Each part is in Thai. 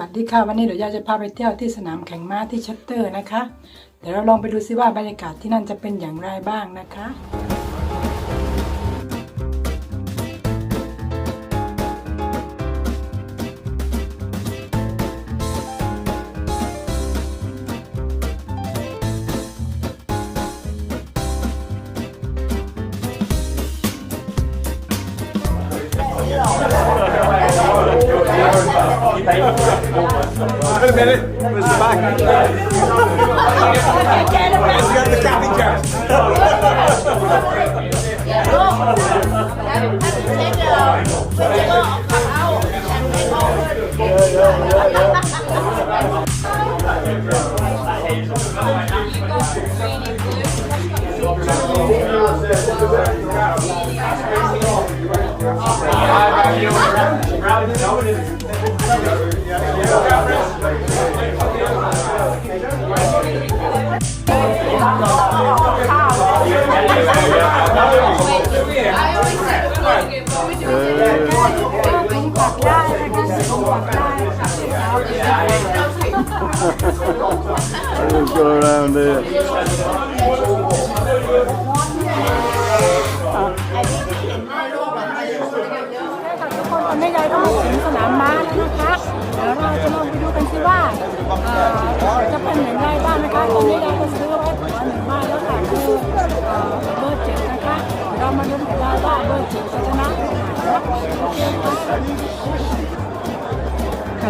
วัสดีค่ะ วันนี้เดี๋ยวยาจะพาไปเที่ยวที่สนามแข่งม้าที่เชสเตอร์นะคะ เดี๋ยวเราลองไปดูซิว่าบรรยากาศที่นั่นจะเป็นอย่างไรบ้างนะคะ Wait a minute. Where's the back? Let's go to the capping couch.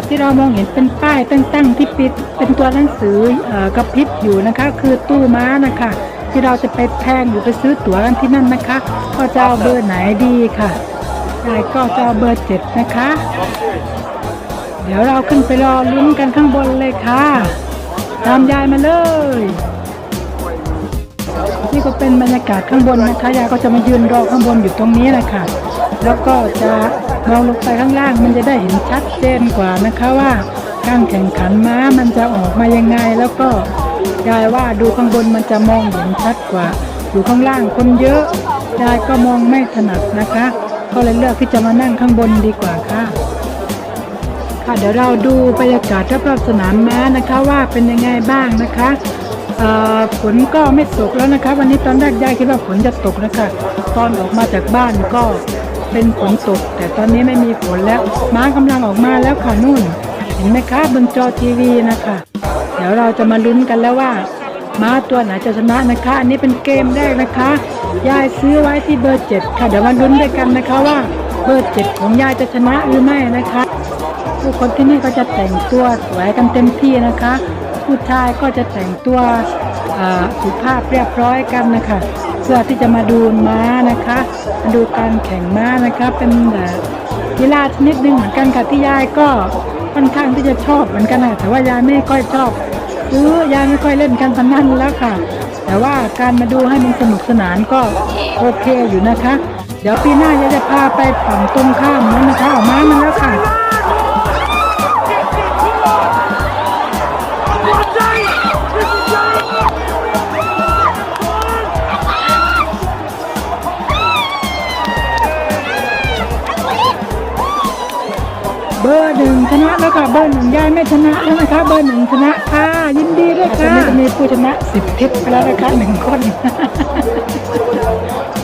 ที่เรามองเห็นเป็นป้ายตั้งๆที่ปิดเป็นตัวหนังสืออกระพริบอยู่นะคะ คือตู้ม้านะคะ ที่เราจะไปแพงหรือไปซื้อตั๋วกันที่นั่นนะคะ ก็จะเอาเบอร์ไหนดีค่ะยายก็จะเอาเบอร์เจ็ดนะคะ เดี๋ยวเราขึ้นไปรอลุ้นกันข้างบนเลยค่ะ ตามยายมาเลยนี่ก็เป็นบรรยากาศข้างบนนะคะยายก็จะมายืนรอข้างบนอยู่ตรงนี้แหละค่ะ แล้วก็จะ มองลงไปข้างล่างมันจะได้เห็นชัดเจนกว่านะคะว่าการแข่งขันม้ามันจะออกมายังไง แล้วก็ยายว่าดูข้างบนมันจะมองเห็นชัดกว่า อยู่ข้างล่างคนเยอะยายก็มองไม่ถนัดนะคะก็เลยเลือกที่จะมานั่งข้างบนดีกว่าค่ะ ค่ะเดี๋ยวเราดูบรรยากาศรอบๆสนามม้านะคะว่าเป็นยังไงบ้างนะคะเอ่อฝนก็ไม่ตกแล้วนะคะ วันนี้ตอนแรกยายคิดว่าฝนจะตกนะคะ ตอนออกมาจากบ้านก็ เป็นฝนตก แต่ตอนนี้ไม่มีฝนแล้ว ม้ากำลังออกมาแล้วค่ะนู่น เห็นไหมคะบนจอทีวีนะคะ เดี๋ยวเราจะมาลุ้นกันแล้วว่า ม้าตัวไหนจะชนะนะคะ อันนี้เป็นเกมแรกนะคะ ยายซื้อไว้ที่เบอร์เจ็ดค่ะ เดี๋ยวมาลุ้นด้วยกันนะคะว่าเบอร์เจ็ดของยายจะชนะหรือไม่นะคะผู้คนที่นี่ก็จะแต่งตัวสวยกันเต็มที่นะคะ ผู้ชายก็จะแต่งตัวสุภาพเรียบร้อยกันนะคะ พื่อที่จะมาดูม้านะคะมาดูการแข่งม้านะคะเป็นเอ่อกีฬาชนิดหนึ่งเหมือนกันค่ะที่ยายก็ค่อนข้างที่จะชอบเหมือนกันนะแต่ว่ายายไม่ค่อยชอบหรือยายไม่ค่อยเล่นการพนันแล้วค่ะ แต่ว่าการมาดูให้มันสนุกสนานก็โอเคอยู่นะคะ เดี๋ยวปีหน้ายายจะพาไปฝั่งตรงข้ามนั้นนะคะออกมามันแล้วค่ะ ชนะแล้วค่ะเบอร์หนึ่งยายไม่ชนะแล้วนะคะเบอร์หนึ่งชนะค่ะยินดีด้วยค่ะจะมีผู้ชนะสิบทิศไปแล้วนะคะหนึ่งคน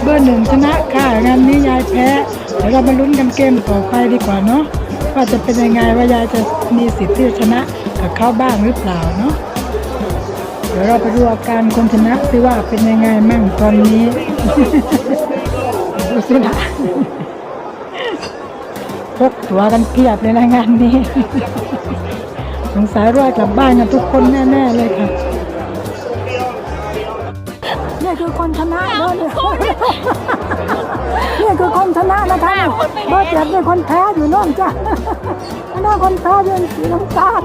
เบอร์หนึ่งชนะค่ะงานนี้ยายแพ้เดี๋ยวเรามาลุ้นกันเกมต่อไปดีกว่าเนาะว่าจะเป็นยังไงว่ายายจะมีสิทธิ์ที่จะชนะกับเขาบ้างหรือเปล่าเนาะเดี๋ยวเราไปดูอาการคนชนะซิว่าเป็นยังไงมั่งตอนนี้ดูสินะ พกตัวกันเพียบเลยนะงานนี้ สงสัยรอดกลับบ้านกันทุกคนแน่ๆเลยค่ะนี่คือคนชนะเบอร์เนี่ยนี่คือคนชนะนะคะเบอร์เจ็ดนี่คนแพ้อยู่โน่นจ้ะอันนั้นคนแพ้ยืนสีน้ำตาล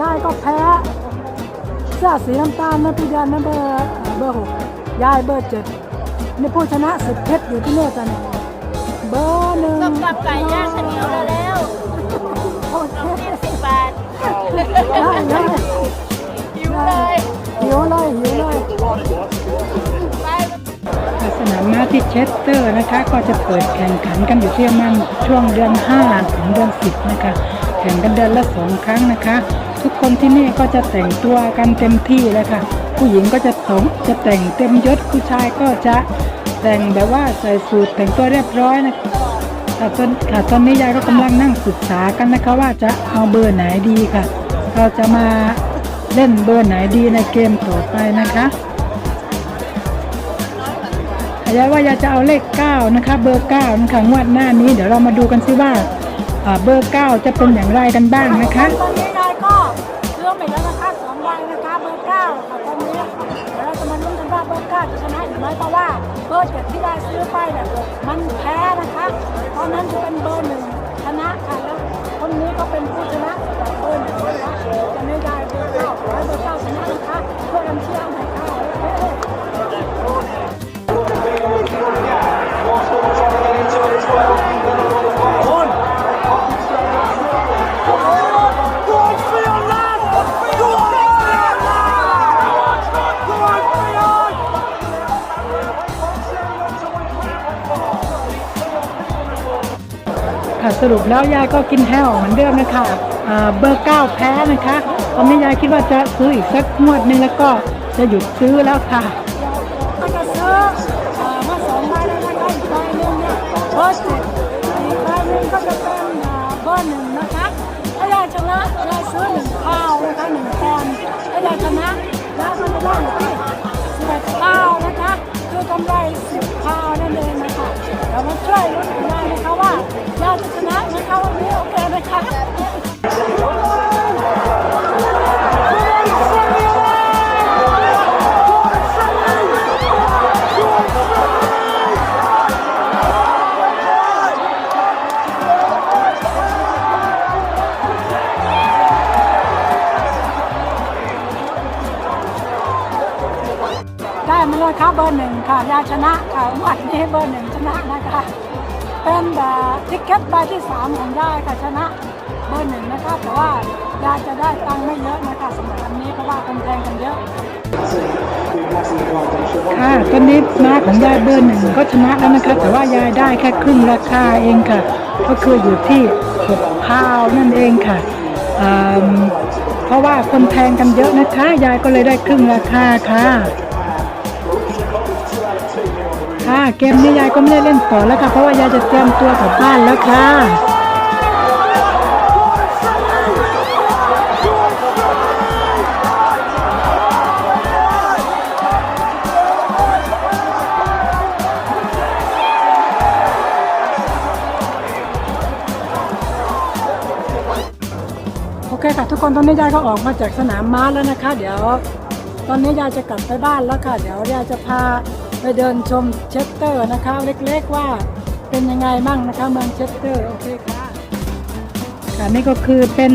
ยายก็แพ้เสื้อสีน้ำตาลนะพี่ยานนะเบอร์เบอร์หกยายเบอร์เจ็ดนี่ผู้ชนะสิบเพชรอยู่ที่นี่จ้ะเนี่ย เบอร์หนึ่งต้มกับไก่ย่างข้าวเหนียวแล้วแล้วโอเคสิบบาทได้ได้หิวเลยหิวเลยหิวเลยไปสนามม้าที่เชสเตอร์นะคะ ก็จะเปิดแข่งขันกันอยู่ที่ประมาณช่วงเดือน 5 ถึงเดือน 10 นะคะ แข่งกันเดือนละสองครั้งนะคะ ทุกคนที่นี่ก็จะแต่งตัวกันเต็มที่เลยค่ะ ผู้หญิงก็จะสงจะแต่งเต็มยศผู้ชายก็จะ แต่งแบบว่าใส่สูทแต่งตัวเรียบร้อยนะคะค่ะตอนค่ะตอนนี้ยายก็กำลังนั่งศึกษากันนะคะว่าจะเอาเบอร์ไหนดีค่ะ เราจะมาเล่นเบอร์ไหนดีในเกมต่อไปนะคะยายว่ายายจะเอาเลข 9 นะคะ เบอร์ 9 นะคะงวดหน้านี้เดี๋ยวเรามาดูกันซิว่าเบอร์ 9 จะเป็นอย่างไรกันบ้างนะคะตอนนี้ยายก็ซื้อไปแล้วนะคะสองใบนะคะเบอร์เก้าค่ะตอนนี้เดี๋ยวเราจะมาลุ้นกันว่าเบอร์เก้าจะชนะ หมเพราะว่าเบอร์เจ็ดที่ได้ซื้อไปเนี่ยมันแพ้นะคะตอนนั้นจะเป็นเบอร์หนึ่งชนะค่ะแล้วคนนี้ก็เป็นผู้ชนะเบอร์หนึ่งนะคะจะไม่ได้เบอร์เก้าขอให้เบอร์เก้าชนะนะคะเพื่อนเชื่อ สรุปแล้วยายก็กินแห้วเหมือนเดิมนะคะเบอร์9แพ้นะคะตอนนี้ยายคิดว่าจะซื้ออีกสักงวดนึงแล้วก็จะหยุดซื้อแล้วค่ะก็จะซื้อมาสองใบแล้วนะคะอีกใบหนึ่งเนี่ยเบอร์เจ็ดอีกใบหนึ่งก็จะเป็นเบอร์หนึ่งนะคะถ้ายายชนะยายซื้อหนึ่งข้าวนะคะหนึ่งปอนถ้ายายชนะแล้วมันจะได้อยู่ที่ ได้มาเลยค่ะเบอร์หนึ่งค่ะยาชนะค่ะวันนี้เบอร์หนึ่งชนะนะคะ เป็นแบบทิกเก็ตใบที่สามของยายค่ะชนะเบอร์หนึ่งนะคะแต่ว่ายายจะได้ตังค์ไม่เยอะนะคะสำหรับวันนี้เพราะว่าคนแทงกันเยอะค่ะตอนนี้มาของยายเบอร์หนึ่งก็ชนะแล้วนะคะ แต่ว่ายายได้แค่ครึ่งราคาเองค่ะ ก็คืออยู่ที่6พาวนั่นเองค่ะอืมเพราะว่าคนแทงกันเยอะนะคะ ยายก็เลยได้ครึ่งราคาค่ะ ค่ะ เกมนี้ยายก็ไม่ได้เล่นต่อแล้วค่ะ เพราะว่ายายจะเตรียมตัวกลับบ้านแล้วค่ะโอเคค่ะทุกคนตอนนี้ยายก็ออกมาจากสนามม้าแล้วนะคะ เดี๋ยว ตอนนี้ยายจะกลับไปบ้านแล้วค่ะ เดี๋ยวยายจะพา ไปเดินชมเชสเตอร์นะคะ เล็กๆว่าเป็นยังไงบ้างนะคะเมืองเชสเตอร์ โอเคค่ะค่ะนี่ก็คือเป็น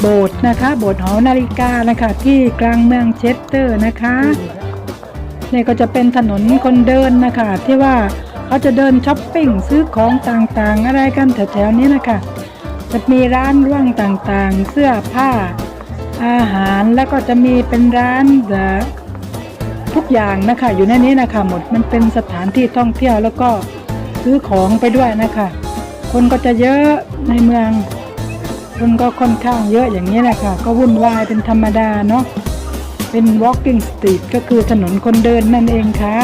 โบสถ์นะคะ โบสถ์หอนาฬิกานะคะ ที่กลางเมืองเชสเตอร์นะคะนี่ก็จะเป็นถนนคนเดินนะคะ ที่ว่าเขาจะเดินช้อปปิ้งซื้อของต่างๆ อะไรกันแถวๆนี้นะคะจะมีร้านร่วงต่างๆ เสื้อผ้าอาหารแล้วก็จะมีเป็นร้านเทุกอย่างนะคะ อยู่ในนี้นะคะหมดมันเป็นสถานที่ท่องเที่ยวแล้วก็ซื้อของไปด้วยนะคะ คนก็จะเยอะในเมือง คนก็ค่อนข้างเยอะอย่างนี้แหละค่ะก็วุ่นวายเป็นธรรมดาเนาะเป็น walking street ก็คือถนนคนเดินนั่นเองค่ะ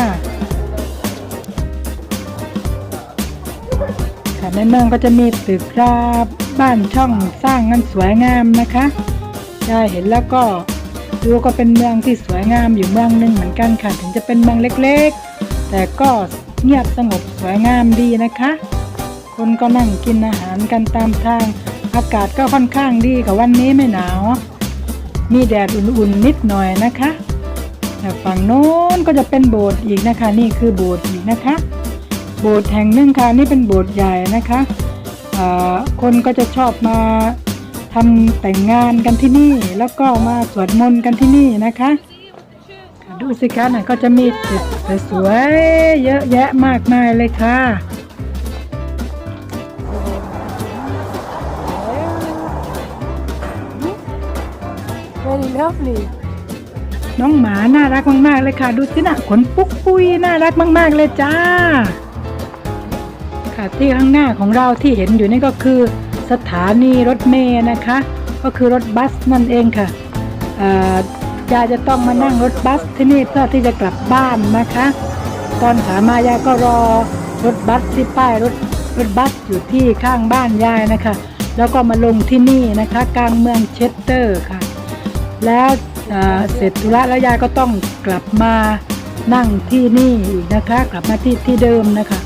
ค่ะในเมืองก็จะมีตึกราบบ้านช่องสร้างกันสวยงามนะคะยายเห็นแล้วก็ ดูก็เป็นเมืองที่สวยงามอยู่เมืองหนึ่งเหมือนกันค่ะ ถึงจะเป็นเมืองเล็กๆ แต่ก็เงียบสงบสวยงามดีนะคะ คนก็นั่งกินอาหารกันตามทาง อากาศก็ค่อนข้างดีกับวันนี้ไม่หนาว มีแดดอุ่นๆนิดหน่อยนะคะแต่ฝั่งโน้นก็จะเป็นโบสถ์อีกนะคะ นี่คือโบสถ์อีกนะคะ โบสถ์แห่งหนึ่งค่ะนี่เป็นโบสถ์ใหญ่นะคะคนก็จะชอบมา ทำแต่งงานกันที่นี่ แล้วก็มาสวดมนต์กันที่นี่นะคะค่ะดูสิคะน่ะก็จะมีตึกสวยๆเยอะแยะมากมายเลยค่ะ very lovely น้องหมาน่ารักมากๆเลยค่ะ ดูสินะขนปุ๊กปุยน่ารักมาก ๆ เลยจ้า ค่ะที่ข้างหน้าของเราที่เห็นอยู่นี่ก็คือ สถานีรถเมล์นะคะ ก็คือรถบัสนั่นเองค่ะยายจะต้องมานั่งรถบัสที่นี่เพื่อที่จะกลับบ้านนะคะ ตอนขามายายก็รอรถบัสที่ป้ายรถรถบัสอยู่ที่ข้างบ้านยายนะคะ แล้วก็มาลงที่นี่นะคะกลางเมืองเชสเตอร์ค่ะ แล้วเเสร็จธุระแล้วยายก็ต้องกลับมานั่งที่นี่อีกนะคะ กลับมาที่ที่เดิมนะคะ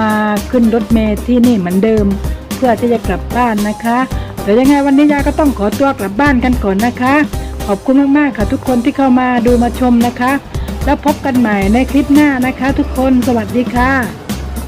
มาขึ้นรถเมล์ที่นี่เหมือนเดิม เพื่อที่จะกลับบ้านนะคะแต่ยวยังไงวันนี้ยายก็ต้องขอตัวกลับบ้านกันก่อนนะคะ ขอบคุณมากๆค่ะทุกคนที่เข้ามาดูมาชมนะคะ แล้วพบกันใหม่ในคลิปหน้านะคะ ทุกคนสวัสดีค่ะ